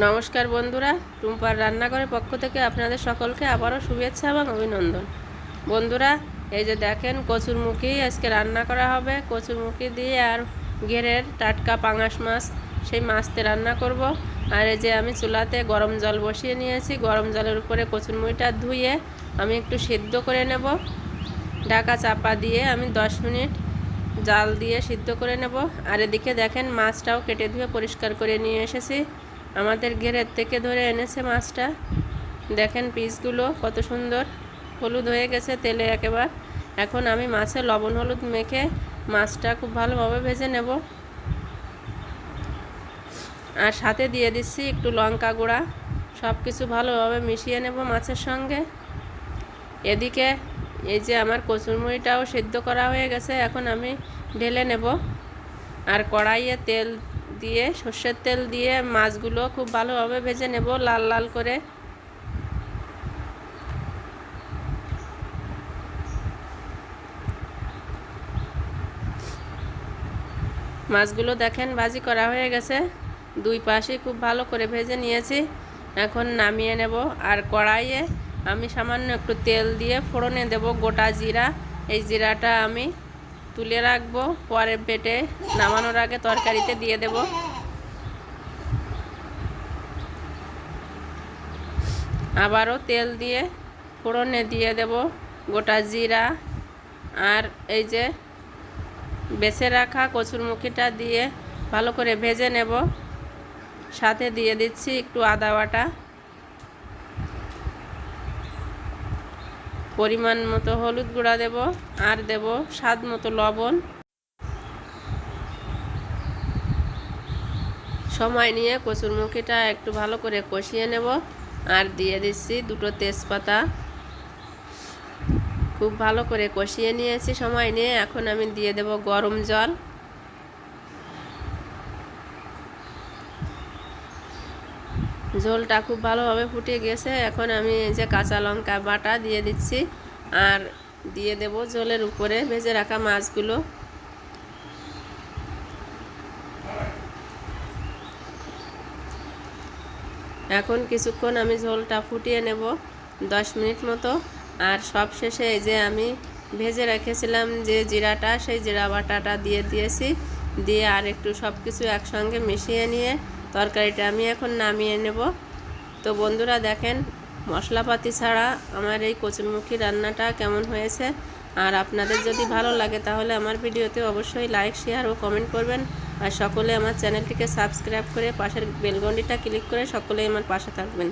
নমস্কার বন্ধুরা, টুম্পার রান্নাঘরের পক্ষ থেকে আপনাদের সকলকে আবারও শুভেচ্ছা এবং অভিনন্দন। বন্ধুরা, এই যে দেখেন কচুরমুখী আজকে রান্না করা হবে। কচুরমুখী দিয়ে আর ঘেরের টাটকা পাঙাশ মাছ, সেই মাছতে রান্না করব। আর এই যে আমি চুলাতে গরম জল বসিয়ে নিয়েছি, গরম জলের উপরে কচুরমুখিটা ধুয়ে আমি একটু সিদ্ধ করে নেব। ঢাকা চাপা দিয়ে আমি দশ মিনিট জাল দিয়ে সিদ্ধ করে নেব। আর এদিকে দেখেন মাছটাও কেটে ধুয়ে পরিষ্কার করে নিয়ে এসেছি। আমাদের ঘেরের থেকে ধরে এনেছে মাছটা। দেখেন পিসগুলো কত সুন্দর। হলুদ হয়ে গেছে তেলে একেবার। এখন আমি মাছে লবণ হলুদ মেখে মাছটা খুব ভালোভাবে ভেজে নেব। আর সাথে দিয়ে দিচ্ছি একটু লঙ্কা গুঁড়া। সব কিছু ভালোভাবে মিশিয়ে নেব মাছের সঙ্গে। এদিকে এই যে আমার কচুরমুড়িটাও সিদ্ধ করা হয়ে গেছে। এখন আমি ঢেলে নেব। আর কড়াইয়ে তেল দিয়ে, সর্ষের তেল দিয়ে মাছগুলো খুব ভালোভাবে ভেজে নেব লাল লাল করে। মাছগুলো দেখেন ভাজি করা হয়ে গেছে। দুই পাশে খুব ভালো করে ভেজে নিয়েছি। এখন নামিয়ে নেব। আর কড়াইয়ে আমি সামান্য একটু তেল দিয়ে ফোড়নে দেব গোটা জিরা। এই জিরাটা আমি তুলে রাখব, পরে পেটে নামানোর আগে তরকারিতে দিয়ে দেব। আবারও তেল দিয়ে ফোড়নে দিয়ে দেব গোটা জিরা। আর এই যে বেছে রাখা কচুরমুখিটা দিয়ে ভালো করে ভেজে নেব। সাথে দিয়ে দিচ্ছি একটু আদা বাটা। পরিমাণ মতো হলুদ গুঁড়া দেব, আর দেব স্বাদ মতো লবণ। সময় নিয়ে কচুরমুখিটা একটু ভালো করে কষিয়ে নেব, আর দিয়ে দিচ্ছি দুটো তেজপাতা। খুব ভালো করে কষিয়ে নিয়েছি সময় নিয়ে, এখন আমি দিয়ে দেব গরম জল। ঝোলটা খুব ভালোভাবে ফুটে গেছে। এখন আমি এই যে কাঁচা লঙ্কা বাটা দিয়ে দিচ্ছি আর দিয়ে দেব ঝোলের উপরে ভেজে রাখা মাছগুলো। এখন কিছুক্ষণ আমি ঝোলটা ফুটিয়ে নেব দশ মিনিট মতো। আর সব শেষে এই যে আমি ভেজে রেখেছিলাম যে জিরাটা, সেই জিরা বাটাটা দিয়ে দিয়েছি। দিয়ে আর একটু সব কিছু একসঙ্গে মিশিয়ে নিয়ে তরকারিটা আমি এখন নামিয়ে নেব। তো বন্ধুরা দেখেন, মশলাপাতি ছাড়া আমার এই কচুরমুখী রান্নাটা কেমন হয়েছে? আর আপনাদের যদি ভালো লাগে তাহলে আমার ভিডিওতে অবশ্যই লাইক শেয়ার ও কমেন্ট করবেন। আর সকলে আমার চ্যানেলটিকে সাবস্ক্রাইব করে পাশের বেলগন্ডিটা ক্লিক করে সকলেই আমার পাশে থাকবেন।